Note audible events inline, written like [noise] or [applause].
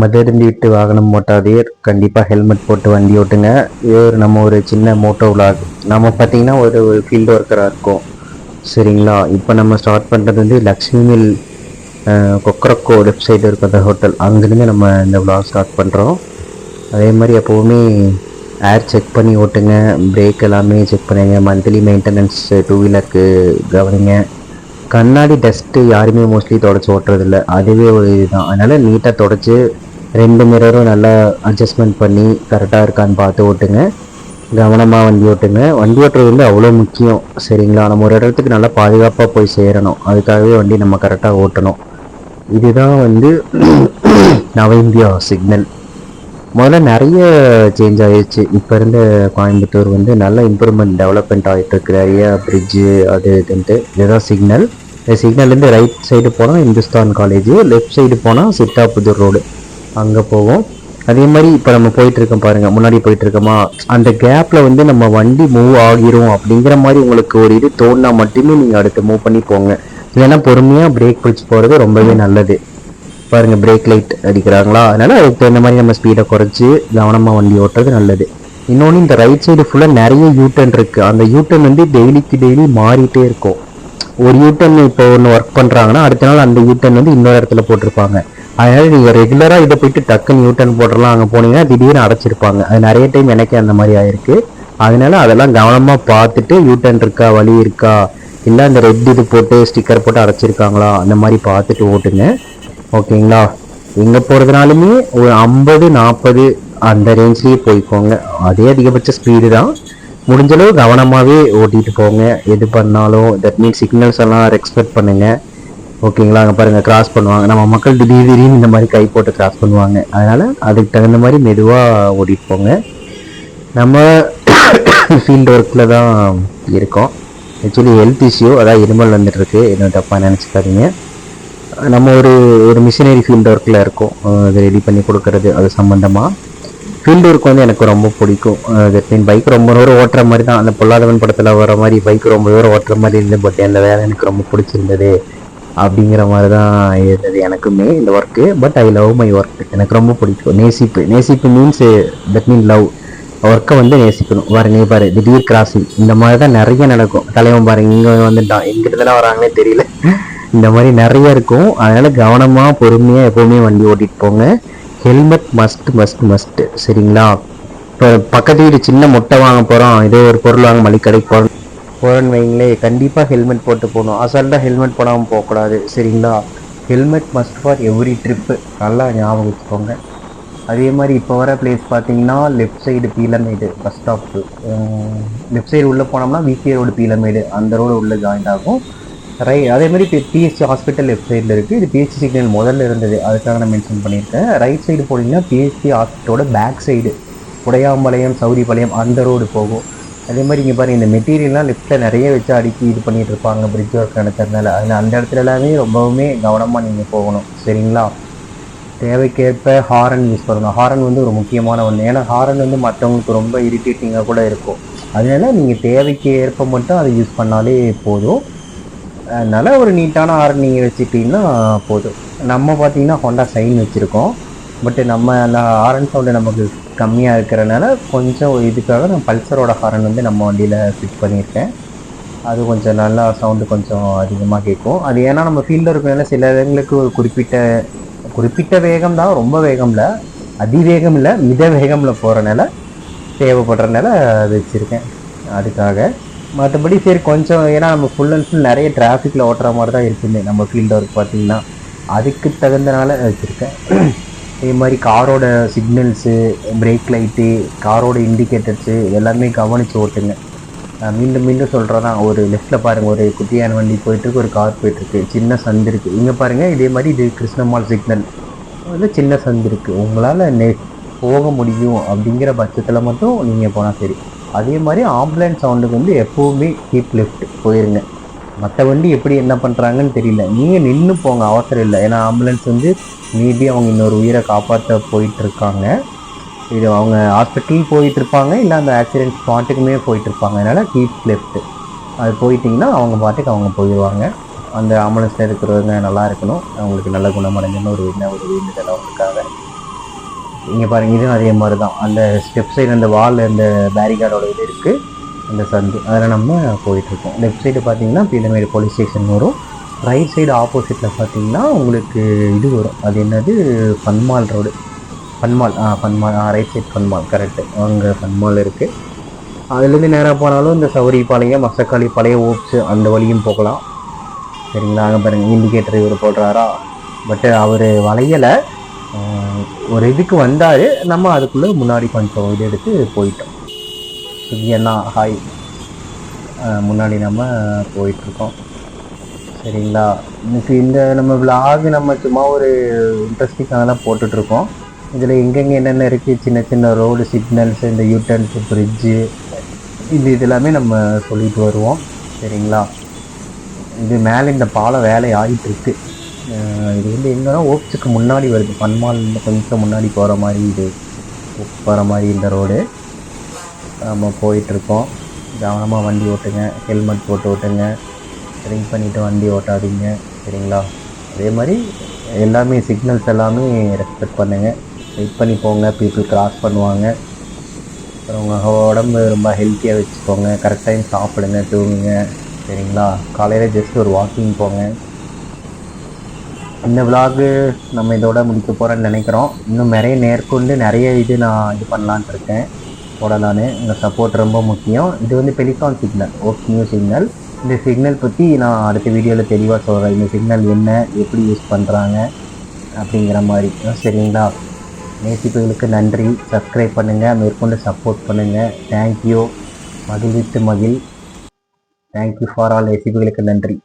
மதுருந்து விட்டு வாகனம் ஓட்டாதே கண்டிப்பாக ஹெல்மெட் போட்டு வண்டி ஓட்டுங்க. இது ஒரு நம்ம ஒரு சின்ன மோட்டோ விலாக் நம்ம பார்த்தீங்கன்னா ஒரு ஃபீல்டு ஒர்க்கராக இருக்கும். சரிங்களா? இப்போ நம்ம ஸ்டார்ட் பண்ணுறது வந்து Lakshmi mill Kokkarakko left side இருக்க அந்த ஹோட்டல் அங்கேருந்து நம்ம இந்த விலாக் ஸ்டார்ட் பண்ணுறோம் அதே மாதிரி எப்போவுமே ஏர் செக் பண்ணி ஓட்டுங்க. பிரேக் எல்லாமே செக் பண்ணுங்க. மந்த்லி மெயின்டெனன்ஸ் டூ வீலருக்கு கவனிங்க. கண்ணாடி டஸ்ட்டு யாருமே மோஸ்ட்லி தொடச்சி ஓட்டுறதில்ல. அதுவே ஒரு இதுதான். அதனால் நீட்டாக தொடச்சி ரெண்டு மிரரும் நல்லா அட்ஜஸ்ட்மெண்ட் பண்ணி கரெக்டாக இருக்கான்னு பார்த்து ஓட்டுங்க. கவனமாக வண்டி ஓட்டுங்க. வண்டி ஓட்டுறது வந்து அவ்வளோ முக்கியம் சரிங்களா? நம்ம ஒரு இடத்துக்கு நல்லா பாதுகாப்பாக போய் சேரணும். அதுக்காகவே வண்டி நம்ம கரெக்டாக ஓட்டணும். இதுதான் வந்து [clears throat] நவ இந்தியா சிக்னல் முதல்ல நிறைய சேஞ்ச் ஆயிடுச்சு. இப்போ இருந்த கோயம்புத்தூர் வந்து நல்ல இம்ப்ரூவ்மெண்ட் டெவலப்மெண்ட் ஆகிட்டு இருக்கு. நிறைய பிரிட்ஜு அது இதுன்ட்டு. இதுதான் சிக்னல் இந்த சிக்னல்லேருந்து ரைட் சைடு போனால் இந்துஸ்தான் காலேஜு லெஃப்ட் சைடு போனால் சித்தாபுதூர் ரோடு அங்கே போவோம். அதே மாதிரி இப்போ நம்ம போயிட்டுருக்கோம் பாருங்கள் முன்னாடி போயிட்டுருக்கோமா அந்த கேப்பில் வந்து நம்ம வண்டி மூவ் ஆகிரும் அப்படிங்கிற மாதிரி உங்களுக்கு ஒரு இது தோணுனா மட்டுமே நீங்கள் அடுத்து மூவ் பண்ணி போங்க இல்லைன்னா பொறுமையாக பிரேக் பிடிச்சி போகிறது ரொம்பவே நல்லது. பாருங்க பிரேக் லைட் அடிக்கிறாங்களா? அதனால அதுக்கு தகுந்த மாதிரி நம்ம ஸ்பீடை குறைச்சி கவனமாக வண்டி ஓட்டுறது நல்லது. இன்னொன்று இந்த ரைட் சைடு ஃபுல்லாக நிறைய யூட்டன் இருக்குது அந்த யூட்டன் வந்து டெய்லிக்கு டெய்லி மாறிட்டே இருக்கும். ஒரு யூட்டன் இப்போ ஒன்று ஒர்க் பண்ணுறாங்கன்னா அடுத்த நாள் அந்த யூட்டன் வந்து இன்னொரு இடத்துல போட்டிருப்பாங்க. அதனால் நீங்கள் ரெகுலராக இதை போயிட்டு டக்குன்னு யூட்டன் போட்டுறலாம் அங்கே போனீங்கன்னா திடீர்னு அடைச்சிருப்பாங்க. அது நிறைய டைம் எனக்கே அந்த மாதிரி ஆயிருக்கு. அதனால அதெல்லாம் கவனமாக பார்த்துட்டு யூட்டன் இருக்கா வழி இருக்கா இல்லை அந்த ரெட் இது போட்டு ஸ்டிக்கர் போட்டு அடைச்சிருக்காங்களா அந்த மாதிரி பார்த்துட்டு ஓட்டுங்க. ஓகேங்களா? எங்கே போகிறதுனாலுமே ஒரு ஐம்பது நாற்பது அந்த ரேஞ்ச்லேயே போய்க்கோங்க. அதே அதிகபட்ச ஸ்பீடு தான். முடிஞ்ச அளவு கவனமாகவே ஓட்டிட்டு போங்க. எது பண்ணாலும் தட் மீன் சிக்னல்ஸ் எல்லாம் ரெஸ்பெக்ட் பண்ணுங்க. ஓகேங்களா? அங்கே பாருங்கள் கிராஸ் பண்ணுவாங்க. நம்ம மக்கள் திடீர் திடீர்னு இந்த மாதிரி கை போட்டு கிராஸ் பண்ணுவாங்க. அதனால் அதுக்கு தகுந்த மாதிரி மெதுவாக ஓட்டிகிட்டு போங்க. நம்ம [coughs] ஃபீல்டு ஒர்க்கில் தான் இருக்கோம். ஆக்சுவலி ஹெல்த் இஷ்யூ அதான் இருமல் வந்துட்டுருக்கு என்ன தப்பாக நினச்சிக்காதீங்க. நம்ம ஒரு ஒரு மிஷினரி ஃபீல்டு ஒர்க்கில் இருக்கோம். அது ரெடி பண்ணி கொடுக்கறது அது சம்மந்தமாக ஃபீல்டு ஒர்க் வந்து எனக்கு ரொம்ப பிடிக்கும். தட் மீன் பைக் ரொம்ப தூரம் ஓட்டுற மாதிரி தான். அந்த பொல்லாதவன் படத்தில் வர மாதிரி பைக் ரொம்ப தூரம் ஓட்டுற மாதிரி இருந்தது பட் அந்த வேலை எனக்கு ரொம்ப பிடிச்சிருந்தது. அப்படிங்கிற மாதிரி தான் இருந்தது எனக்குமே இந்த work but I love my work எனக்கு ரொம்ப பிடிக்கும். நேசிப்பு. நேசிப்பு மீன்ஸ் தட் மீன் லவ் ஒர்க்கை வந்து நேசிக்கணும். பாருங்க பாரு திடீர் கிராசிங் இந்த மாதிரி தான் நிறைய நடக்கும். தலைவன் பாருங்க இங்கே வந்துட்டான் எங்கிட்டதெல்லாம் வராங்கன்னே தெரியல. இந்த மாதிரி நிறைய இருக்கும். அதனால் கவனமாக பொறுமையாக எப்போவுமே வண்டி ஓட்டிகிட்டு போங்க. ஹெல்மெட் மஸ்ட் மஸ்ட் மஸ்ட் சரிங்களா? இப்போ பக்கத்து வீடு சின்ன முட்டை வாங்க போகிறோம் இதே ஒரு பொருள் வாங்க மளிகை கடைக்கு போகிறோம் போகிறோன்னு வைங்களே கண்டிப்பாக ஹெல்மெட் போட்டு போகணும். அசால்ட்டாக ஹெல்மெட் போடாமல் போகக்கூடாது. சரிங்களா? Helmet must for every trip நல்லா ஞாபகம் வச்சுக்கோங்க. அதே மாதிரி இப்போ வர பிளேஸ் பார்த்தீங்கன்னா left side Peelamedu bus stop left side உள்ளே போனோம்னா விசிஏ ரோடு பீலமேடு. அந்த ரோடு உள்ளே ஜாயிண்ட் ஆகும். ரை அதே மாதிரி இப்போ பிஹெச்சி ஹாஸ்பிட்டல் லெஃப்ட் சைடில் இருக்குது இது பிஹெச்சி சிக்னல் முதல்ல இருந்தது. அதுக்காக நான் மென்ஷன் பண்ணியிருக்கேன். ரைட் சைடு போனீங்கன்னா பிஹெச்சி ஹாஸ்பிட்டலோட பேக் சைடு உடையாம்பாளையம் சௌரிபாளையம் அந்த ரோடு போகும். அதே மாதிரி இங்கே பாருங்கள் இந்த மெட்டீரியல்லாம் லெஃப்ட்டில் நிறைய வச்சு அடுக்கி இது பண்ணிகிட்டு இருப்பாங்க. பிரிட்ஜ் ஒர்க் நடக்கிறதுனால அதில் அந்த இடத்துல எல்லாமே ரொம்பவுமே கவனமாக நீங்கள் போகணும். சரிங்களா? தேவைக்கேற்ப ஹாரன் யூஸ் பண்ணணும். ஹாரன் வந்து ஒரு முக்கியமான ஒன்று ஏன்னா ஹாரன் வந்து மற்றவங்களுக்கு ரொம்ப இரிட்டேட்டிங்காக கூட இருக்கும். அதனால நீங்கள் தேவைக்கு ஏற்ப மட்டும் அதை யூஸ் பண்ணாலே போதும். அதனால் ஒரு நீட்டான ஹாரன் நீங்கள் வச்சுட்டிங்கன்னா போதும். நம்ம பார்த்தீங்கன்னா ஹோண்டா சைன் வச்சுருக்கோம். பட்டு நம்ம அந்த ஹாரன் சவுண்டு நமக்கு கம்மியாக இருக்கிறனால கொஞ்சம் இதுக்காக நான் பல்சரோட ஹாரன் வந்து நம்ம வண்டியில் ஃபிட் பண்ணியிருக்கேன். அது கொஞ்சம் நல்லா சவுண்டு கொஞ்சம் அதிகமாக கேட்கும். அது ஏன்னா நம்ம ஃபீல்டில் இருக்கனால சில இடங்களுக்கு ஒரு குறிப்பிட்ட குறிப்பிட்ட வேகம் தான் ரொம்ப வேகம்ல. அதிவேகம் இல்லை மித வேகமில் போகிறனால தேவைப்படுறனால அது வச்சுருக்கேன். அதுக்காக. மற்றபடி சரி கொஞ்சம் ஏன்னா நம்ம ஃபுல் அண்ட் ஃபுல் நிறைய டிராஃபிக்கில் ஓட்டுற மாதிரி தான் இருக்குமே. நம்ம ஃபீல்டு ஒர்க் பார்த்தீங்கன்னா. அதுக்கு தகுந்தனால வச்சுருக்கேன். [clears throat] இதே மாதிரி காரோட சிக்னல்ஸு பிரேக் லைட்டு காரோட இண்டிகேட்டர்ஸு எல்லாமே கவனித்து ஓட்டுங்க. நான் மீண்டும் மீண்டும் சொல்கிறேன் தான் ஒரு லெஃப்ட்டில் பாருங்கள் ஒரு குட்டியான வண்டி போயிட்டுருக்கு ஒரு கார் போயிட்டுருக்கு. சின்ன சந்து இருக்குது இங்கே பாருங்கள் இதே மாதிரி இது கிருஷ்ணமால் சிக்னல் வந்து சின்ன சந்து இருக்குது உங்களால் நெ போக முடியும் அப்படிங்கிற பட்சத்தில் மட்டும் நீங்கள் போனால் சரி. அதே மாதிரி ஆம்புலன்ஸ் சவுண்டுக்கு வந்து எப்போவுமே கீப் லெஃப்ட் போயிருங்க. மற்ற வண்டி எப்படி என்ன பண்ணுறாங்கன்னு தெரியல. நீங்கள் நின்று போங்க அவசரம் இல்லை. ஏன்னா ஆம்புலன்ஸ் வந்து மேபி அவங்க இன்னொரு உயிரை காப்பாற்ற போயிட்டுருக்காங்க. இது அவங்க ஹாஸ்பிட்டல் போயிட்டுருப்பாங்க இல்லை அந்த ஆக்சிடென்ட் ஸ்பாட்டுக்குமே போயிட்டுருப்பாங்க. அதனால் கீப் லெஃப்ட் அது போயிட்டிங்கன்னா அவங்க பாட்டுக்கு அவங்க போயிடுவாங்க அந்த ஆம்புலன்ஸில் இருக்கிறவங்க நல்லா இருக்கணும். அவங்களுக்கு நல்ல குணமடைஞ்சன்னு ஒரு என்ன ஒரு வேண்டுதல் அவங்களுக்காக இங்கே பாருங்கள் இதுவும் அதே மாதிரி தான் அந்த ஸ்டெப் சைடு அந்த வால் அந்த பேரிகார்டோட இது இருக்குது அந்த சந்து. அதில் நம்ம போயிட்டுருக்கோம் லெஃப்ட் சைடு பார்த்தீங்கன்னா பீலமேடு போலீஸ் ஸ்டேஷன் வரும். ரைட் சைடு ஆப்போசிட்டில் பார்த்தீங்கன்னா உங்களுக்கு இது வரும். அது என்னது? Fun mall road fun mall ஆ பன்மால் ஆ right side fun mall correct அங்கே பன்மால் இருக்குது அதுலேருந்து நேராக போனாலும் இந்த சௌரிபாளையம் மசக்காளி பழைய ஓப்ஸு அந்த வழியும் போகலாம். சரிங்களா? அங்கே பாருங்கள் இண்டிகேட்டர் இவர் போடுறாரா? பட்டு அவர் வளையலை. ஒரு இதுக்கு வந்தார் நம்ம அதுக்குள்ளே முன்னாடி கொஞ்சம் இது எடுத்து போயிட்டோம். சுகியண்ணா ஹாய் முன்னாடி நம்ம போயிட்டுருக்கோம். சரிங்களா? இன்னைக்கு இந்த நம்ம விலாக் நம்ம சும்மா ஒரு இன்ட்ரெஸ்டிங்காக தான் போட்டுட்ருக்கோம் இதில் எங்கெங்கே என்னென்ன இருக்குது சின்ன சின்ன ரோடு சிக்னல்ஸ் இந்த யூட்டர்ன்ஸ் பிரிட்ஜு இது இதெல்லாமே நம்ம சொல்லிட்டு வருவோம். சரிங்களா? இது மேலே இந்த பாலம் வேலை ஆகிட்டுருக்கு இது வந்து எங்கன்னா ஓப்ஸுக்கு முன்னாடி வருது. பன்மால் கொஞ்சம் முன்னாடி போகிற மாதிரி இது. போகிற மாதிரி இந்த ரோடு. நம்ம போயிட்டுருக்கோம். கவனமாக வண்டி ஓட்டுங்க. ஹெல்மெட் போட்டு ஓட்டுங்க. ட்ரிங்க் பண்ணிவிட்டு வண்டி ஓட்டாதீங்க. சரிங்களா? அதே மாதிரி எல்லாமே சிக்னல்ஸ் எல்லாமே ரெஸ்பெக்ட் பண்ணுங்கள் வெயிட் பண்ணி போங்க. பீப்புள் கிராஸ் பண்ணுவாங்க. அப்புறம் உங்கள் உடம்பு ரொம்ப ஹெல்த்தியாக வச்சுக்கோங்க. கரெக்ட் டைம் சாப்பிடுங்க தூங்குங்க. சரிங்களா? காலையில் ஜஸ்ட் ஒரு வாக்கிங் போங்க. இந்த விலாகு நம்ம இதோட முடிக்க போகிறோன்னு நினைக்கிறோம். இன்னும் நிறைய நேர்கொண்டு நிறைய இது நான் இது பண்ணலான்ட்டு இருக்கேன். போடலான்னு உங்கள் சப்போர்ட் ரொம்ப முக்கியம். இது வந்து பெலிகான் சிக்னல் ஓக் நியூ சிக்னல் இந்த சிக்னல் பற்றி நான் அடுத்த வீடியோவில் தெளிவாக சொல்கிறேன் இந்த சிக்னல் என்ன எப்படி யூஸ் பண்ணுறாங்க அப்படிங்கிற மாதிரி. சரிங்களா? நேசிப்புகளுக்கு நன்றி. சப்ஸ்கிரைப் பண்ணுங்கள் மேற்கொண்டு சப்போர்ட் பண்ணுங்கள் தேங்க்யூ மகிழ்வித்து மகிழ். தேங்க்யூ ஃபார் ஆல் நேசிப்புகளுக்கு நன்றி.